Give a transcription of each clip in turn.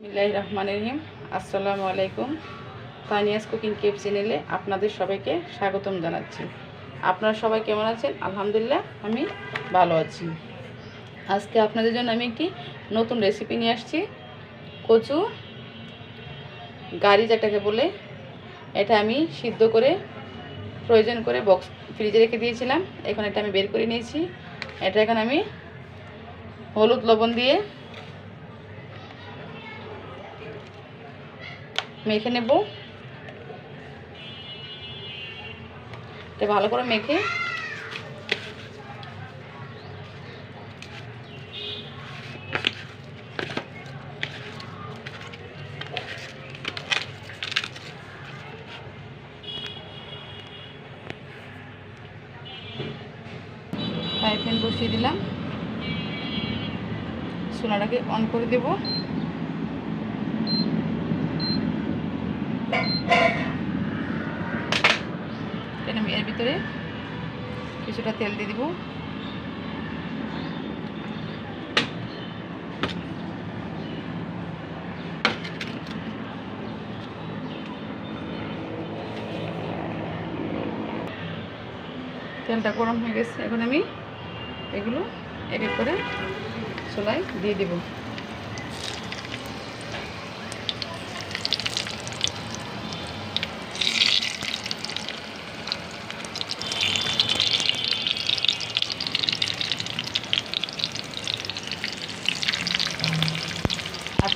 বিসমিল্লাহ রহমান রহিম। আসসালামু আলাইকুম। তানিয়াস কুকিং কেপ চ্যানেলে আপনাদের সবাইকে স্বাগতম জানাচ্ছি। আপনারা সবাই কেমন আছেন? আলহামদুলিল্লাহ, আমি ভালো আছি। আজকে আপনাদের জন্য আমি একটি নতুন রেসিপি নিয়ে আসছি। কচু গাড়ি যেটাকে বলে। এটা আমি সিদ্ধ করে, প্রয়োজন করে বক্স ফ্রিজে রেখে দিয়েছিলাম। এখন এটা আমি বের করে নিয়েছি। এটা এখন আমি হলুদ লবণ দিয়ে মেখে নেব। এটা ভালো করে মেখে ফ্রাই বসিয়ে দিলাম। সোনাটাকে অন করে দেবো এখানে আমি এর ভিতরে কিছুটা তেল দিয়ে দিব। তেলটা গরম হয়ে গেছে। এখন আমি এগুলো এক এক করে চুলাই দিয়ে দিব।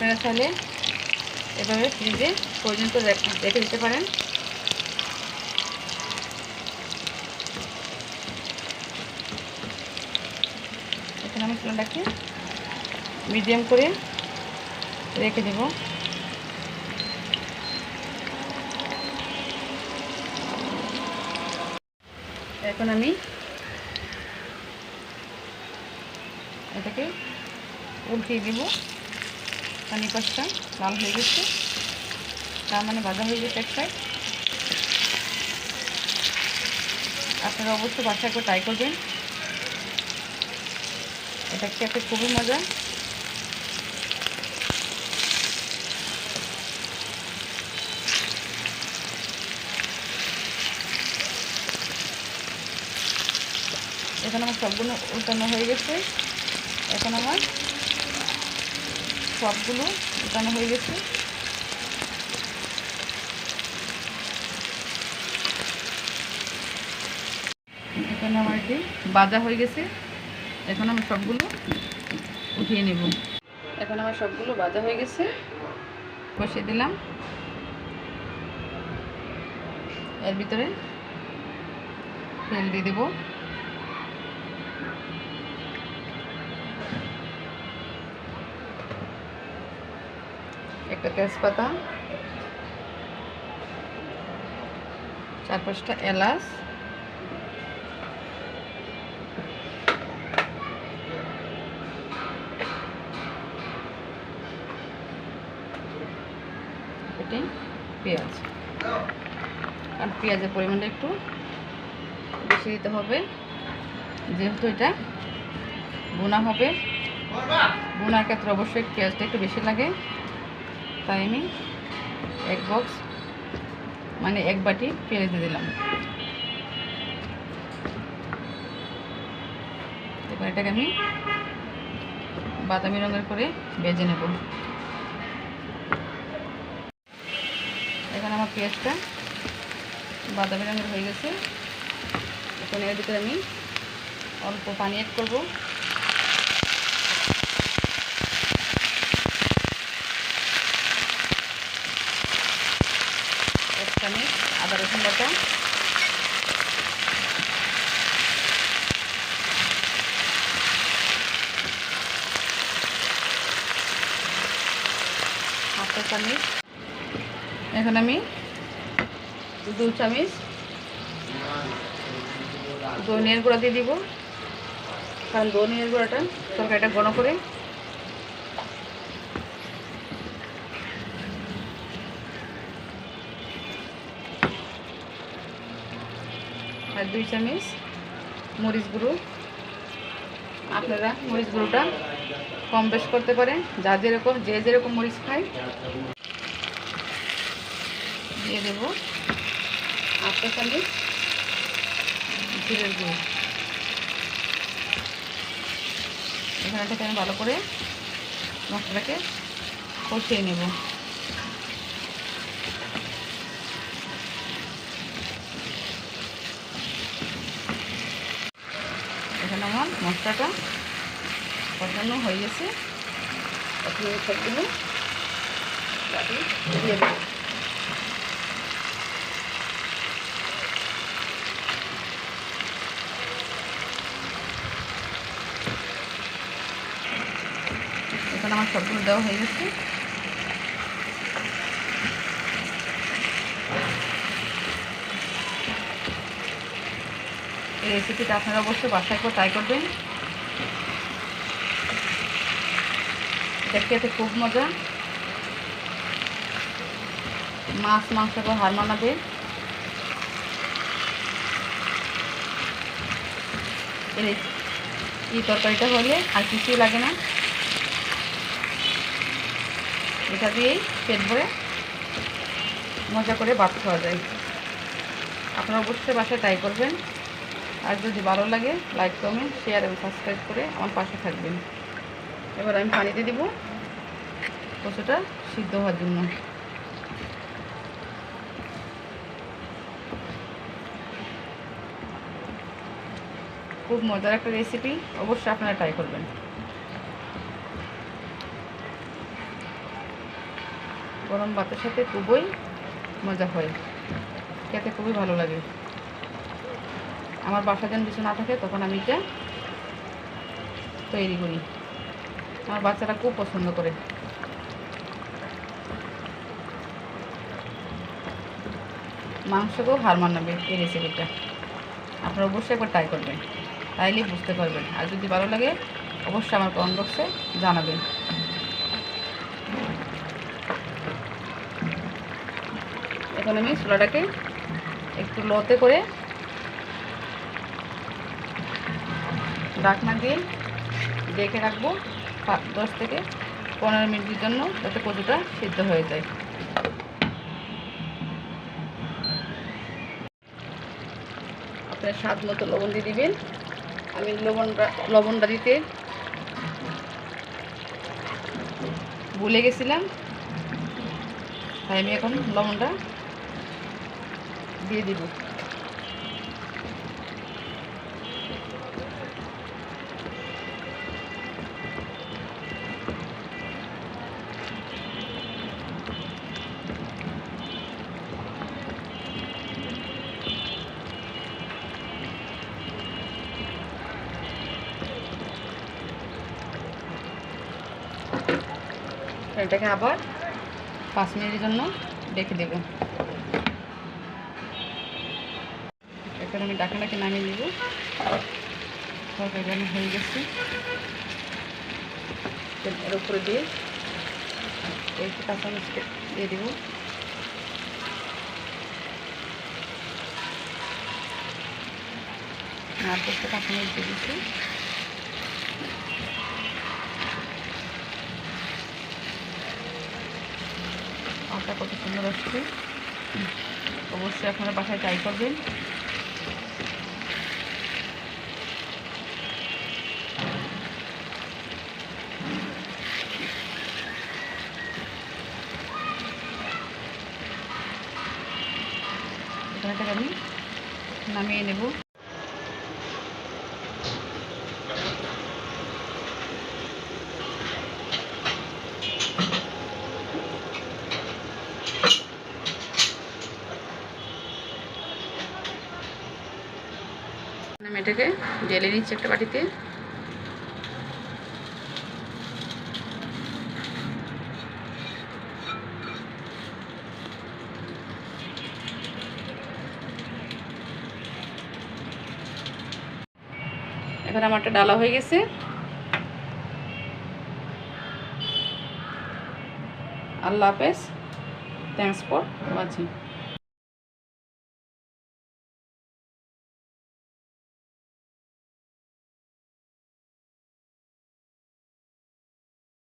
আপনারা তাহলে এভাবে ফ্রিজে পর্যন্ত রেখে দিতে পারেন। এখন আমি চুলাটাকে মিডিয়াম করে রেখে দেব। এখন আমি এটাকে উল্টিয়ে দেব। পানি পাঁচটা লাল হয়ে গেছে। তার মানে ভাজা হয়ে গেছে এক সাইড আপনারা অবশ্যই বাসায় করে ট্রাই করবেন। এটা খেতে খুবই মজা? এখন আমার সবগুলো উল্টানো হয়ে গেছে। এখন আমার সবগুলো উল্টানো হয়ে গেছে। এখানে আমার এটি বাজা হয়ে গেছে। এখন আমি সবগুলো উঠিয়ে নেব। এখন আমার সবগুলো বাজা হয়ে গেছে। বসিয়ে দিলাম। এর ভিতরে তেল দিয়ে দেবো। একটা তেজপাতা চার পাঁচটা এলাচ এটি পেঁয়াজ। আর পেঁয়াজের পরিমাণটা একটু বেশি দিতে হবে, যেহেতু এটা বোনা হবে। বোনার ক্ষেত্রে অবশ্যই পেঁয়াজটা একটু বেশি লাগে। তাই আমি এক বক্স মানে এক বাটি পেঁয়াজ দিয়ে দিলাম। এবার এটাকে আমি বাদামি রঙের করে বেজে নেব। এখন আমার পেঁয়াজটা বাদামি রঙের হয়ে গেছে। এখন এর ভিতরে আমি অল্প পানি অ্যাড করব। চামচ আদা রসুন বাটা। এখন আমি দু চামচ। ধনিয়ার গুঁড়া দিয়ে দিব। কারণ ধনিয়ার গুঁড়াটা তরকারিটা ঘন করে দুই চামচ মরিচ গুঁড়ো। আপনারা মরিচ গুঁড়োটা কম বেশ করতে পারেন, যা যেরকম যে যেরকম মরিচ খায়। দিয়ে দেব আটটা চামচ জিরের গুঁড়ো। এখানেটাকে আমি ভালো করে মশলাটাকে কষিয়ে নেব এখানে আমার মশলাটা কষানো হয়ে গেছে। দেবো। এখন আমার সবগুলো দেওয়া হয়ে গেছে। এই রেসিপিটা আপনারা অবশ্যই বাসায় করে ট্রাই করবেন। এটা খেতে খুব মজা। মাছ, মাংস হার মানাবে। এই তরকারিটা হলে আর কিছুই লাগে না। এটা দিয়েই পেট ভরে মজা করে ভাত খাওয়া যায়। আপনারা অবশ্যই বাসায় ট্রাই করবেন। আর যদি ভালো লাগে লাইক কমেন্ট শেয়ার এবং সাবস্ক্রাইব করে আমার পাশে থাকবেন। এবার আমি পানিতে দিব কচুটা সিদ্ধ হওয়ার জন্য। খুব মজার একটা রেসিপি অবশ্যই আপনারা ট্রাই করবেন। গরম ভাতের সাথে খুবই মজা হয়। খেতে খুবই ভালো লাগে। আমার বাসা যেন কিছু না থাকে, তখন আমি এটা তৈরি করি। আমার বাচ্চারা খুব পছন্দ করে। মাংসকেও হার মানাবে এই রেসিপিটা আপনারা অবশ্যই একবার ট্রাই করবেন। তাইলে বুঝতে পারবেন। আর যদি ভালো লাগে, অবশ্যই আমার কমেন্ট বক্সে জানাবেন। এখন আমি চুলাটাকে একটু লোতে করে ঢাকনা দিয়ে ডেকে রাখব দশ থেকে পনেরো মিনিটের জন্য যাতে কচুটা সিদ্ধ হয়ে যায়। আপনার স্বাদ মতো লবণ দিয়ে দিবেন। আমি লবণটা লবণটা দিতে ভুলে গেছিলাম। তাই আমি এখন লবণটা দিয়ে দিব। এটাকে আবার পাঁচ মিনিটের জন্য রেখে দেব। এখন আমি ডাকাটাকে নামিয়ে দেব তরকারি হয়ে গেছে। এর উপরে দিয়ে একটু কাঁচামরিচ দিয়ে দেবো। আর কাঁচামরিচ দিয়ে দিচ্ছি। আটা কত সুন্দর আসছে। অবশ্যই আপনারা বাসায় ট্রাই করবেন। এখানে আমি নামিয়ে নেব। আমি এটাকে ঢেলে নিচ্ছি একটা বাটিতে। এখন আমারটা ডালা হয়ে গেছে। আল্লাহ হাফেজ। Thanks for watching